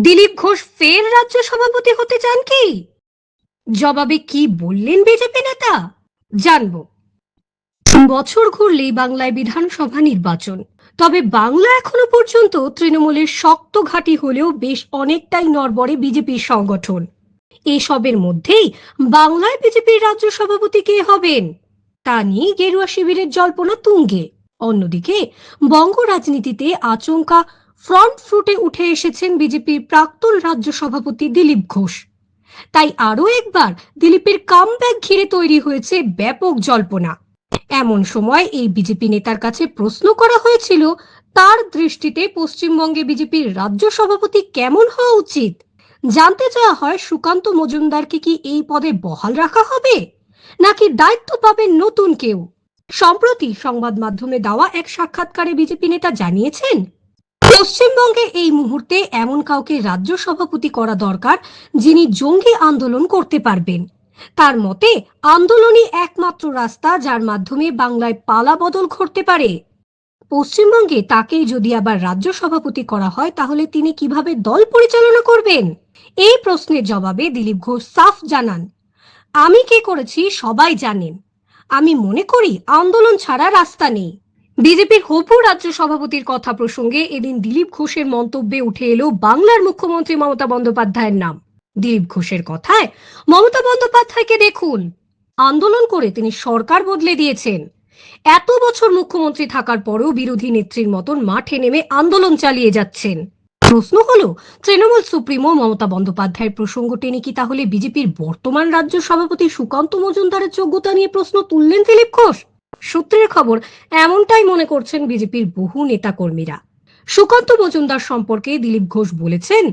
দিলীপ ঘোষ ফের রাজ্য সভাপতি হতে চান কি? জবাবে কি বললেন বিজেপি নেতা? জানব। বছর ঘুরলেই বাংলায় বিধানসভা নির্বাচন। তবে বাংলা এখনও পর্যন্ত তৃণমূলের শক্ত ঘাঁটি হলেও বেশ অনেকটাই নড়বড়ে বিজেপির সংগঠন। এসবের মধ্যেই বাংলায় বিজেপির রাজ্য সভাপতি কে হবেন? তা নিয়ে গেরুয়া শিবিরের জল্পনা তুঙ্গে। অন্যদিকে বঙ্গ রাজনীতিতে আচমকা ফ্রন্ট ফুটে উঠে এসেছেন বিজেপির প্রাক্তন রাজ্য সভাপতি দিলীপ ঘোষ। তাই আরও একবার দিলীপের কামব্যাক ঘিরে তৈরি হয়েছে ব্যাপক জল্পনা। এমন সময় এই বিজেপি নেতার কাছে প্রশ্ন করা হয়েছিল, তার দৃষ্টিতে পশ্চিমবঙ্গে বিজেপির রাজ্য সভাপতি কেমন হওয়া উচিত? জানতে চাওয়া হয়, সুকান্ত মজুমদারকে কি এই পদে বহাল রাখা হবে? নাকি দায়িত্ব পাবেন নতুন কেউ? সম্প্রতি সংবাদ মাধ্যমে দেওয়া এক সাক্ষাৎকারে বিজেপি নেতা জানিয়েছেন পশ্চিমবঙ্গে এই মুহূর্তে এমন কাউকে রাজ্য সভাপতি করা দরকার যিনি জঙ্গি আন্দোলন করতে পারবেন। তার মতে, আন্দোলনই একমাত্র রাস্তা যার মাধ্যমে বাংলায় পালা বদল ঘটতে পারে। পশ্চিমবঙ্গে তাকেই যদি আবার রাজ্য সভাপতি করা হয়, তাহলে তিনি কীভাবে দল পরিচালনা করবেন? এই প্রশ্নের জবাবে দিলীপ ঘোষ সাফ জানান, আমি কে করেছি সবাই জানেন। আমি মনে করি আন্দোলন ছাড়া রাস্তা নেই। বিজেপির হপু রাজ্য সভাপতির কথা প্রসঙ্গে এদিন দিলীপ ঘোষের মন্তব্যে উঠে এলো বাংলার মুখ্যমন্ত্রী মমতা বন্দ্যোপাধ্যায়ের নাম। দিলীপ ঘোষের কথায়, মমতা বন্দ্যোপাধ্যায়কে দেখুন। আন্দোলন করে তিনি সরকার বদলে দিয়েছেন। এত বছর মুখ্যমন্ত্রী থাকার পরেও বিরোধী নেত্রীর মতন মাঠে নেমে আন্দোলন চালিয়ে যাচ্ছেন। প্রশ্ন হলো, তৃণমূল সুপ্রিমো মমতা বন্দ্যোপাধ্যায়ের প্রসঙ্গ টেনে কি তাহলে বিজেপির বর্তমান রাজ্য সভাপতি সুকান্ত মজুমদারের যোগ্যতা নিয়ে প্রশ্ন তুললেন দিলীপ ঘোষ? সূত্রের খবর, এমনটাই মনে করছেন বিজেপির বহু নেতাকর্মীরা। সুকান্ত মজুমদার সম্পর্কে দিলীপ ঘোষ বলেছেন,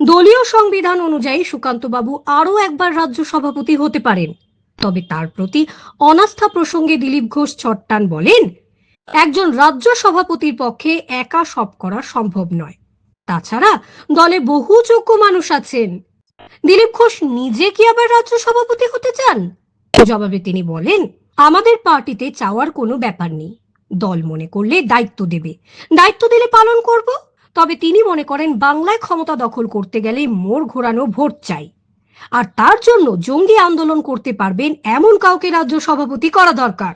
দলীয় সংবিধান অনুযায়ী সুকান্তবাবু আরও একবার রাজ্য সভাপতি হতে পারেন। তবে তার প্রতি অনাস্থা প্রসঙ্গে দিলীপ ঘোষ ছট্টান বলেন, একজন রাজ্য সভাপতির পক্ষে একা সব করা সম্ভব নয়। তাছাড়া দলে বহু যোগ্য মানুষ আছেন। দিলীপ ঘোষ নিজে কি আবার রাজ্য সভাপতি হতে চান? জবাবে তিনি বলেন আমাদের পার্টিতে চাওয়ার কোনো ব্যাপার নেই। দল মনে করলে দায়িত্ব দেবে। দায়িত্ব দিলে পালন করব। তবে তিনি মনে করেন, বাংলায় ক্ষমতা দখল করতে গেলে মোর ঘোরানো ভোট চাই। আর তার জন্য জঙ্গি আন্দোলন করতে পারবেন এমন কাউকে রাজ্য সভাপতি করা দরকার।